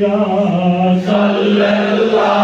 يا صلى الله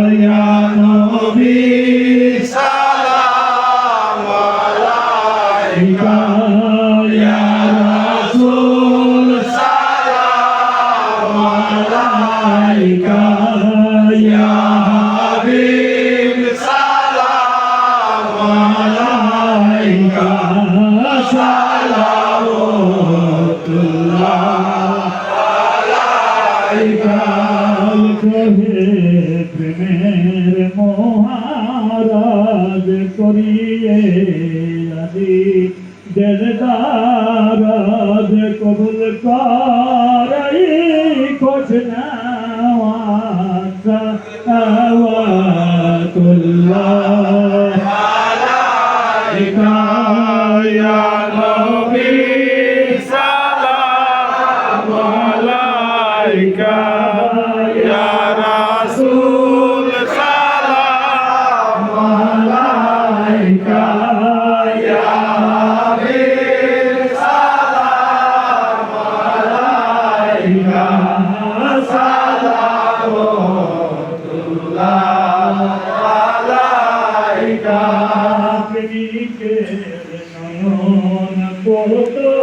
কহে প্রেমের মহারাজ করিয়ে আদি দেদারাজ কবুল করাই কঠনা God.